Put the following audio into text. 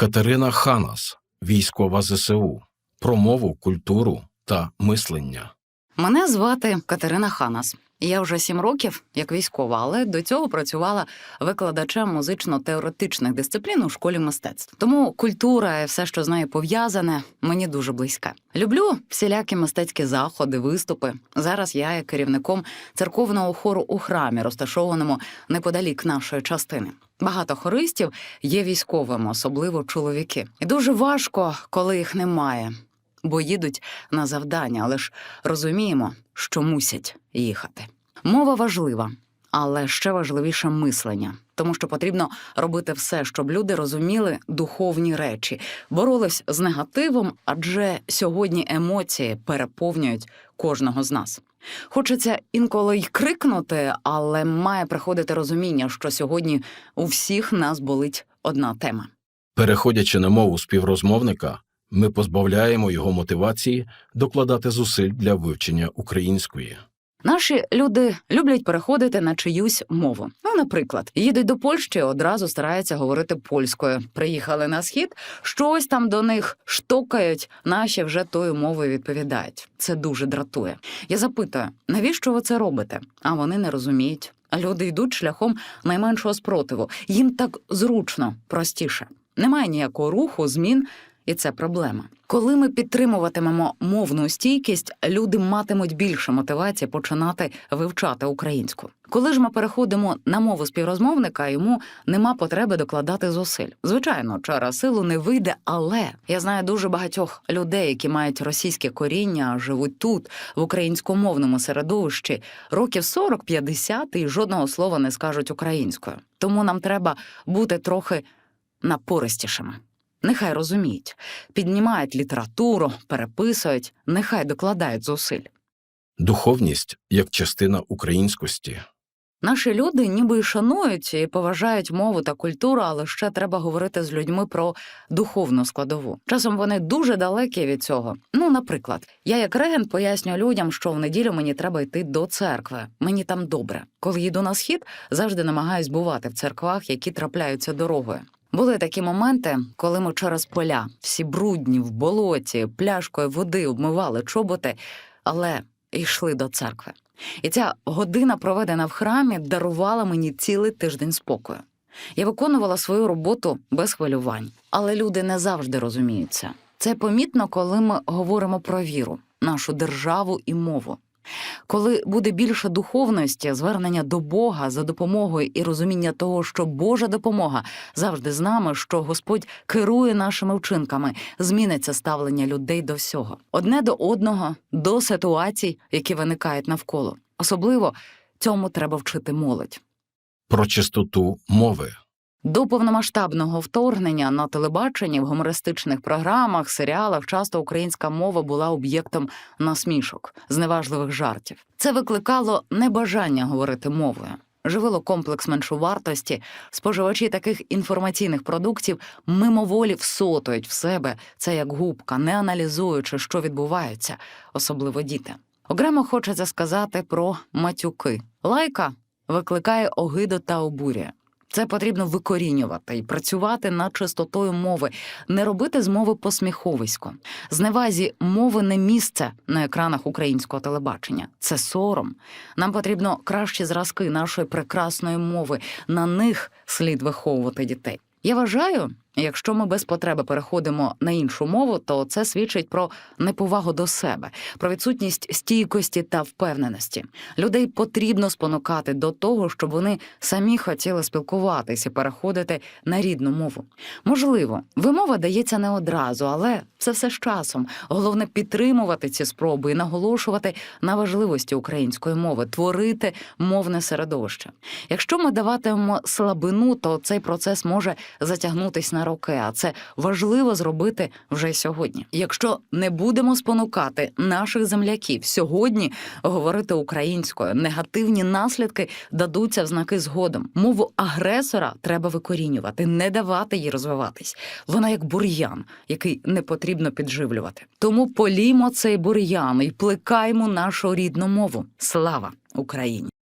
Катерина Ханас, військова ЗСУ, про мову, культуру та мислення. Мене звати Катерина Ханас. Я вже сім років як військова, але до цього працювала викладачем музично-теоретичних дисциплін у школі мистецтв. Тому культура і все, що з нею пов'язане, мені дуже близьке. Люблю всілякі мистецькі заходи, виступи. Зараз я є керівником церковного хору у храмі, розташованому неподалік нашої частини. Багато хористів є військовими, особливо чоловіки. І дуже важко, коли їх немає, бо їдуть на завдання, але ж розуміємо, що мусять їхати. Мова важлива, але ще важливіше мислення, тому що потрібно робити все, щоб люди розуміли духовні речі, боролись з негативом, адже сьогодні емоції переповнюють кожного з нас. Хочеться інколи й крикнути, але має приходити розуміння, що сьогодні у всіх нас болить одна тема. Переходячи на мову співрозмовника, ми позбавляємо його мотивації докладати зусиль для вивчення української. Наші люди люблять переходити на чиюсь мову. Ну, наприклад, їдуть до Польщі, одразу стараються говорити польською. Приїхали на схід, щось там до них штокають, наші вже тою мовою відповідають. Це дуже дратує. Я запитую, навіщо ви це робите? А вони не розуміють. А люди йдуть шляхом найменшого спротиву. Їм так зручно, простіше. Немає ніякого руху, змін, і це проблема. Коли ми підтримуватимемо мовну стійкість, люди матимуть більше мотивації починати вивчати українську. Коли ж ми переходимо на мову співрозмовника, йому нема потреби докладати зусиль. Звичайно, через силу не вийде, але я знаю дуже багатьох людей, які мають російське коріння, живуть тут, в українськомовному середовищі, років 40-50 і жодного слова не скажуть українською. Тому нам треба бути трохи напористішими. Нехай розуміють, піднімають літературу, переписують, нехай докладають зусиль. Духовність як частина українськості. Наші люди ніби й шанують і поважають мову та культуру, але ще треба говорити з людьми про духовну складову. Часом вони дуже далекі від цього. Ну, наприклад, я як регент пояснюю людям, що в неділю мені треба йти до церкви. Мені там добре. Коли їду на схід, завжди намагаюсь бувати в церквах, які трапляються дорогою. Були такі моменти, коли ми через поля, всі брудні в болоті, пляшкою води обмивали чоботи, але йшли до церкви. І ця година, проведена в храмі, дарувала мені цілий тиждень спокою. Я виконувала свою роботу без хвилювань, але люди не завжди розуміються. Це помітно, коли ми говоримо про віру, нашу державу і мову. Коли буде більше духовності, звернення до Бога за допомогою і розуміння того, що Божа допомога завжди з нами, що Господь керує нашими вчинками, зміниться ставлення людей до всього, одне до одного, до ситуацій, які виникають навколо. Особливо цьому треба вчити молодь. Про чистоту мови. До повномасштабного вторгнення на телебаченні в гумористичних програмах, серіалах часто українська мова була об'єктом насмішок, зневажливих жартів. Це викликало небажання говорити мовою. Живило комплекс меншовартості, споживачі таких інформаційних продуктів мимоволі всотують в себе це як губка, не аналізуючи, що відбувається, особливо діти. Окремо хочеться сказати про матюки. Лайка викликає огиду та обурює. Це потрібно викорінювати і працювати над чистотою мови, не робити з мови посміховисько. Зневазі мови не місце на екранах українського телебачення. Це сором. Нам потрібно кращі зразки нашої прекрасної мови. На них слід виховувати дітей. Я вважаю, якщо ми без потреби переходимо на іншу мову, то це свідчить про неповагу до себе, про відсутність стійкості та впевненості. Людей потрібно спонукати до того, щоб вони самі хотіли спілкуватися переходити на рідну мову. Можливо, вимова дається не одразу, але це все з часом. Головне підтримувати ці спроби і наголошувати на важливості української мови, творити мовне середовище. Якщо ми даватимемо слабину, то цей процес може затягнутись на роки, а це важливо зробити вже сьогодні. Якщо не будемо спонукати наших земляків сьогодні говорити українською, негативні наслідки дадуться в знаки згодом. Мову агресора треба викорінювати, не давати їй розвиватись. Вона як бур'ян, який не потрібно підживлювати. Тому полімо цей бур'ян і плекаймо нашу рідну мову. Слава Україні!